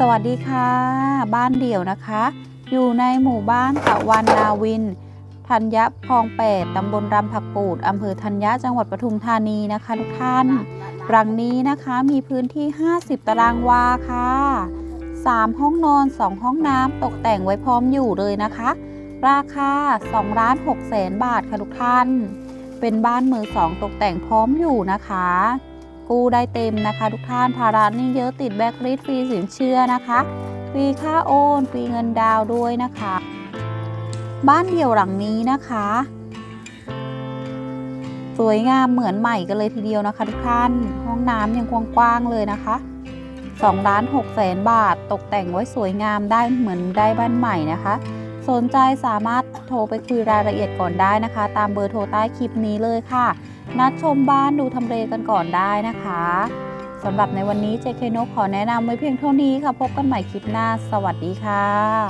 สวัสดีค่ะ บ้านเดี่ยวนะคะ อยู่ในหมู่บ้านตะวันนาวินธัญญคลองแปดตำบลรำผักปูดอำเภอธัญญะจังหวัดปทุมธานีนะคะ ทุกท่านรังนี้นะคะมีพื้นที่ 50 ตารางวาค่ะ 3 ห้องนอน 2 ห้องน้ำตกแต่งไว้พร้อมอยู่เลยนะคะ ราคา2ล้าน6แสนบาทค่ะทุกท่าน เป็นบ้านมือสองตกแต่งพร้อมอยู่นะคะ กู้ได้เต็มนะคะ ทุกท่านภาระนี่เยอะติดแบคริดฟรีสินเชื่อนะคะฟรีค่าโอนฟรีเงินดาวด้วยนะคะ บ้านเดี่ยวหลังนี้นะคะ สวยงามเหมือนใหม่กันเลยทีเดียวนะคะ ทุกท่านห้องน้ำยังกว้างๆเลยนะคะ2ล้าน6แสนบาทตกแต่งไว้สวยงามได้เหมือนได้บ้านใหม่นะคะ สนใจสามารถโทรไปคุยรายละเอียดก่อนได้นะคะ ตามเบอร์โทรใต้คลิปนี้เลยค่ะ นัดชมบ้านดูทำเลกันก่อนได้นะคะสำหรับในวันนี้เจเคนกขอแนะนำไว้เพียงเท่านี้ค่ะ พบกันใหม่คลิปหน้า สวัสดีค่ะ